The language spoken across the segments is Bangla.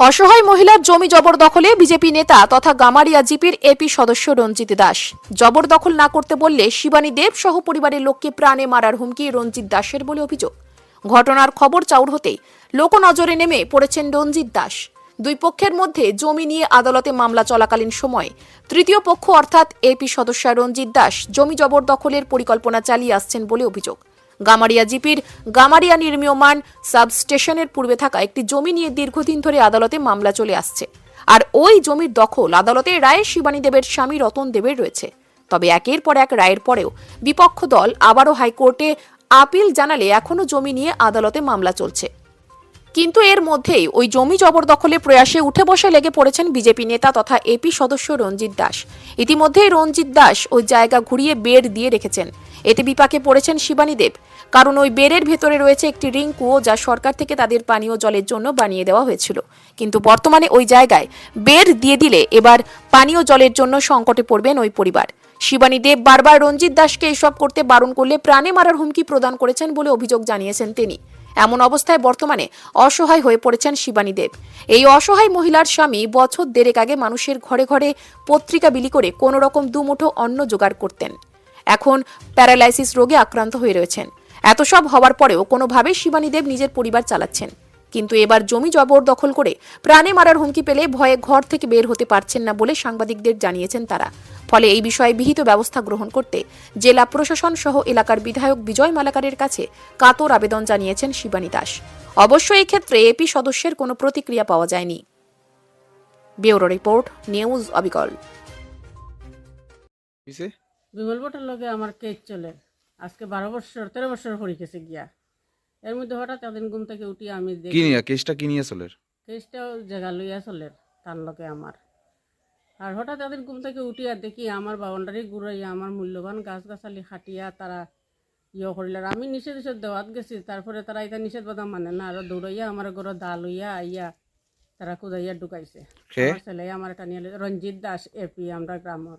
অসহায় মহিলার জমি জবরদখলে বিজেপি নেতা তথা গামারিয়া জিপির এপি সদস্য রঞ্জিত দাস। জবরদখল না করতে বললে শিবানী দেব সহ পরিবারের লোককে প্রাণে মারার হুমকি রঞ্জিত দাসের বলে অভিযোগ। ঘটনার খবর চাউর হতেই লোকনজরে নেমে পড়েছেন রঞ্জিত দাস। দুই পক্ষের মধ্যে জমি নিয়ে আদালতে মামলা চলাকালীন সময় তৃতীয় পক্ষ অর্থাৎ এপি সদস্য রঞ্জিত দাস জমি জবরদখলের পরিকল্পনা চালিয়ে আসছেন বলে অভিযোগ। গামারিয়া জিপির গামারিয়া নির্মীয়মান সাবস্টেশনের পূর্বে থাকা একটি জমি নিয়ে দীর্ঘদিন ধরে আদালতে মামলা চলে আসছে। আর ওই জমির দখল আদালতে রায়ে শিবানী দেবের স্বামী রতন দেবের রয়েছে। তবে একের পর এক রায়ের পরেও বিপক্ষ দল আবারও হাইকোর্টে আপিল জানালে এখনও জমি নিয়ে আদালতে মামলা চলছে। কিন্তু এর মধ্যেই ওই জমি জবরদখলে প্রয়াসে উঠে বসে লেগে পড়েছেন বিজেপি নেতা তথা এপি সদস্য রঞ্জিত দাস। ইতিমধ্যেই রঞ্জিত দাস ওই জায়গা ঘুরিয়ে বের দিয়ে রেখেছেন। এতে বিপাকে পড়েছেন শিবানী দেব। কারণ ওই বেরের ভেতরে রয়েছে একটি রিং কুয়ো যা সরকার থেকে তাদের পানীয় জলের জন্য বানিয়ে দেওয়া হয়েছিল। কিন্তু বর্তমানে ওই জায়গায় বের দিয়ে দিলে এবার পানীয় জলের জন্য সংকটে পড়বেন ওই পরিবার। শিবানী দেব বারবার রঞ্জিত দাসকে এসব করতে বারণ করলে প্রাণে মারার হুমকি প্রদান করেছেন বলে অভিযোগ জানিয়েছেন তিনি। এমন অবস্থায় বর্তমানে অসহায় হয়ে পড়েছেন শিবানী দেব। এই অসহায় মহিলার স্বামী বছর দেড়েক আগে মানুষের ঘরে ঘরে পত্রিকা বিলি করে কোনো রকম দুমুঠো অন্ন জোগাড় করতেন। এখন প্যারালাইসিস রোগে আক্রান্ত হয়ে রয়েছেন। এত সব হওয়ার পরেও কোনোভাবে শিবানী দেব নিজের পরিবার চালাচ্ছেন। কিন্তু এবার জমি জবরদখল করে প্রাণে মারার হুমকি পেলে ভয়ে ঘর থেকে বের হতে পারছেন না বলে সাংবাদিকদের জানিয়েছেন তারা। ফলে এই বিষয়ে বিহিত ব্যবস্থা গ্রহণ করতে জেলা প্রশাসন সহ এলাকার বিধায়ক বিজয় মালাকারের কাছে কাতর আবেদন জানিয়েছেন শিবানী দাস। অবশ্য এই ক্ষেত্রে এপি সদস্যের কোনো প্রতিক্রিয়া পাওয়া যায়নি। ব্যুরো রিপোর্ট নিউজ অবিকল। বিমল ভট্টের লগে আমার কেস চলে। আজকে বারো বছর তেরো বছর পরে গেছে গিয়া। এর মধ্যে হঠাৎ একদিন ঘুম থেকে উঠি আমি কি দেখি কেসটা কি নিয়ে চলের? কেসটাও জায়গা লইয়া চলে তার লগে আমার। আর হঠাৎ একদিন ঘুম থেকে উঠি আর দেখি আমার বাউন্ডারি ঘুরাইয়া আমার মূল্যবান গাছ গাছালি হাঁটিয়া তারা ইয়ে করিল। আর আমি নিষেধ নিষেধ দেওয়াত গেছি। তারপরে তারা এটা নিষেধ বাধা মানে না। আর দৌড়াইয়া আমার ঘরে দা লইয়া আইয়া তারা কুদাইয়া ঢুকাইছে? আমার ছেলে আমার এটা নিয়ে। রঞ্জিত দাস এপি আমরা গ্রামর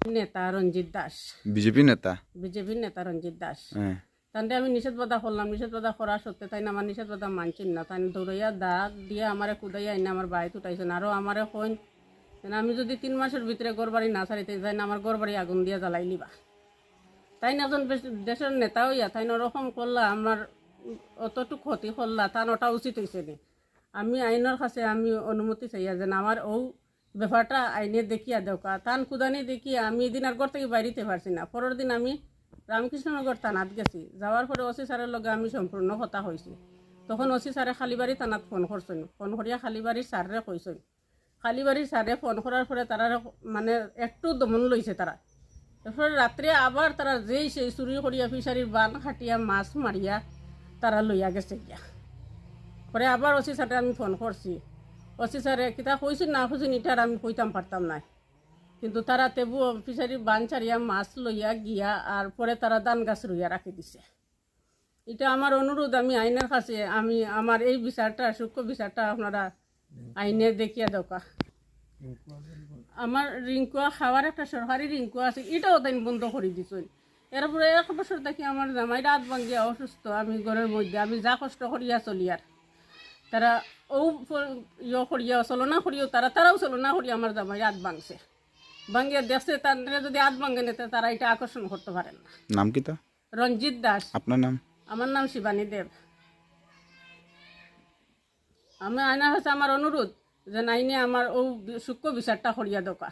নেতা রঞ্জিত দাস। বিজেপি নেতা? বিজেপির নেতা রঞ্জিত দাস। হ্যাঁ। তান্ডে আমি নিষেধ বাধা করলাম। নিষেধ বাধা করা সত্ত্বে তাই না আমার নিষেধ বাধা মানছেন না। তাই দৌড়াইয়া দা দিয়ে আমারে কুদাইয়া আইনা আমার বাড়িতে উঠাইছেন আরও আমারে কইন যেন আমি যদি তিন মাসের ভিতরে ঘর বাড়ি না ছাড়িতে যাই, না আমার ঘর বাড়ি আগুন দিয়ে জ্বালাই নিবা। তাই না একজন দেশের নেতা হইয়া তাই না করলা, আমার অতটুকু ক্ষতি করলা তার ওটা উচিত হয়েছে নি। আমি আইনের কাছে আমি অনুমতি চাইয়া যেন আমার ও ব্যাপারটা আইনে দেখিয়া দেওকা তান কুদানি দেখিয়া আমি এদিন আর ঘর থেকে বাইরিতে পারছি না। পরের দিন আমি রামকৃষ্ণনগর থানাত গেছি। যাওয়ার পরে ওসি স্যারের লগে আমি সম্পূর্ণ কথা হয়েছি তখন ওসি স্যারে খালিবাড়ি থানাত ফোন করছেন ফোন করিয়া খালিবাড়ির স্যারে কইছেন খালিবাড়ির স্যারে ফোন করার পরে তারা মানে একটু দমন লইছে তারা এরপরে রাত্রে আবার তারা যেই সেই চুরি করিয়া ফিশারির বান খাটিয়া, মাছ মারিয়া তারা লইয়া গেছে গিয়া পরে আবার ওসি স্যারে আমি ফোন করছি ওসি স্যারে কিতা কইছেন না কইছেন এটা আর আমি কইতাম পারতাম না কিন্তু তারা তেবু ফিশারির বান ছাড়িয়া মাছ লইয়া, গিয়া আর পরে তারা দান গাছ রইয়া রাখি দিছে। এটা আমার অনুরোধ আমি আইনের কাছে, আমি আমার এই বিচারটা সূক্ষ্ম বিচারটা আপনারা আইনে দেখিয়া দোকা আমার রিঙ্কুয়া খাওয়ার একটা সরকারি রিঙ্কুয়া আছে এটাও তাই বন্ধ করে দিছেন। এরপরে এক বছর দেখি আমার জামাই রাত ভাঙ্গিয়া অসুস্থ আমি ঘরের মধ্যে আমি যা কষ্ট করিয়া চলি আর। তারা ও ইয়ে করিয়া চলনা করিও তারা তারাও চলনা করিয়া আমার জামাই রাত ভাঙছে। ভাঙ্গিয়া দেখছে তারা যদি হাত ভাঙ্গে নিতে তারা এটা আকর্ষণ করতে পারেন না। নাম কি তা রঞ্জিত দাস। আপনার নাম? আমার নাম শিবানী দেব। আমি আইনার হচ্ছে আমার অনুরোধ যে নাইনে আমার ও সূক্ষ্ম বিচারটা করিয়া দোকা।